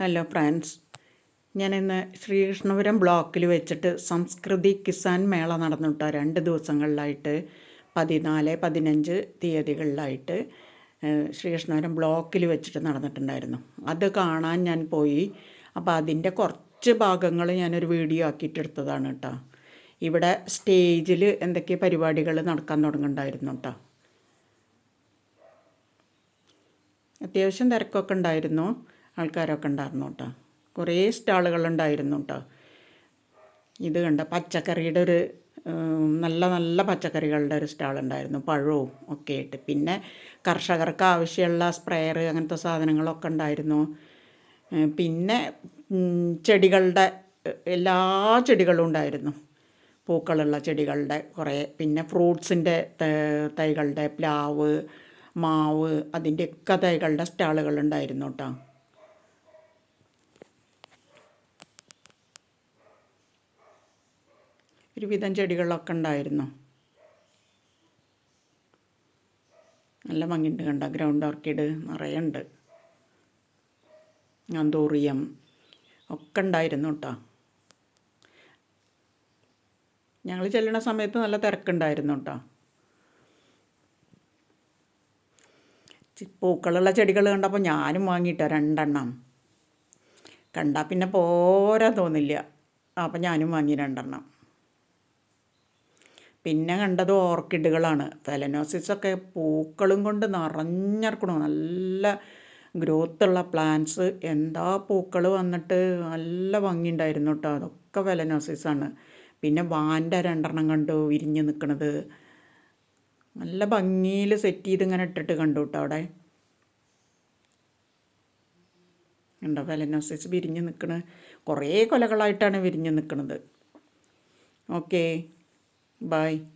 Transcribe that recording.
Hello friends ഇന്ന് ശ്രീകൃഷ്ണപുരം ബ്ലോക്കിൽ വെച്ചിട്ട് സംസ്കൃതി കിസാൻ മേള നടന്നിട്ടോ രണ്ട് ദിവസങ്ങളിലായിട്ട് പതിനാല് പതിനഞ്ച് തീയതികളിലായിട്ട് ശ്രീകൃഷ്ണപുരം ബ്ലോക്കിൽ വെച്ചിട്ട് നടന്നിട്ടുണ്ടായിരുന്നു. അത് കാണാൻ ഞാൻ പോയി. അപ്പോൾ അതിന്റെ കുറച്ച് ഭാഗങ്ങൾ ഞാനൊരു വീഡിയോ ആക്കിയിട്ട് എടുത്തതാണ് കേട്ടോ ഇവിടെ സ്റ്റേജിൽ എന്തൊക്കെ പരിപാടികൾ നടക്കാൻ തുടങ്ങുന്നുണ്ടായിരുന്നു കേട്ടോ അത്യാവശ്യം തിരക്കൊക്കെ ഉണ്ടായിരുന്നു. ആൾക്കാരൊക്കെ ഉണ്ടായിരുന്നു കേട്ടോ. കുറേ സ്റ്റാളുകളുണ്ടായിരുന്നു കേട്ടോ. ഇത് കണ്ട പച്ചക്കറിയുടെ ഒരു നല്ല നല്ല പച്ചക്കറികളുടെ ഒരു സ്റ്റാൾ ഉണ്ടായിരുന്നു. പഴവും ഒക്കെ ആയിട്ട്. പിന്നെ കർഷകർക്ക് ആവശ്യമുള്ള സ്പ്രെയർ അങ്ങനത്തെ സാധനങ്ങളൊക്കെ ഉണ്ടായിരുന്നു. പിന്നെ ചെടികളുടെ എല്ലാ ചെടികളും ഉണ്ടായിരുന്നു. പൂക്കളുള്ള ചെടികളുടെ കുറേ പിന്നെ ഫ്രൂട്ട്സിന്റെ തൈകളുടെ പ്ലാവ് മാവ് അതിന്റെയൊക്കെ തൈകളുടെ സ്റ്റാളുകളുണ്ടായിരുന്നു കേട്ടോ. ഒരുവിധം ചെടികളൊക്കെ ഉണ്ടായിരുന്നു. നല്ല ഭംഗിയുണ്ട് കണ്ട? ഗ്രൗണ്ട് ഓർക്കിഡ് നിറയെ ഉണ്ട്. അന്തൂറിയം ഒക്കെ ഉണ്ടായിരുന്നു കേട്ടോ. ഞങ്ങൾ ചെല്ലണ സമയത്ത് നല്ല തിരക്കുണ്ടായിരുന്നു കേട്ടോ. പൂക്കളുള്ള ചെടികൾ കണ്ടപ്പോൾ ഞാനും വാങ്ങിയിട്ടോ രണ്ടെണ്ണം. കണ്ടാൽ പിന്നെ പോരാ തോന്നില്ല. അപ്പം ഞാനും വാങ്ങി രണ്ടെണ്ണം. പിന്നെ കണ്ടത് ഓർക്കിഡുകളാണ്. ഫെലനോസിസൊക്കെ പൂക്കളും കൊണ്ട് നിറഞ്ഞിറക്കണു. നല്ല ഗ്രോത്തുള്ള പ്ലാന്റ്സ്. എന്താ പൂക്കൾ വന്നിട്ട് നല്ല ഭംഗിയുണ്ടായിരുന്നു കേട്ടോ അതൊക്കെ ഫെലനോസിസാണ് പിന്നെ വാന്റെ രണ്ടെണ്ണം കണ്ടു വിരിഞ്ഞ് നിൽക്കണത് നല്ല ഭംഗിയിൽ സെറ്റ് ചെയ്ത് ഇങ്ങനെ ഇട്ടിട്ട് കണ്ടു കേട്ടോ അവിടെ. ഉണ്ടോ ഫെലനോസിസ് വിരിഞ്ഞ് നിൽക്കണ കുറേ കൊലകളായിട്ടാണ് വിരിഞ്ഞ് നിൽക്കുന്നത് ഓക്കേ. Bye.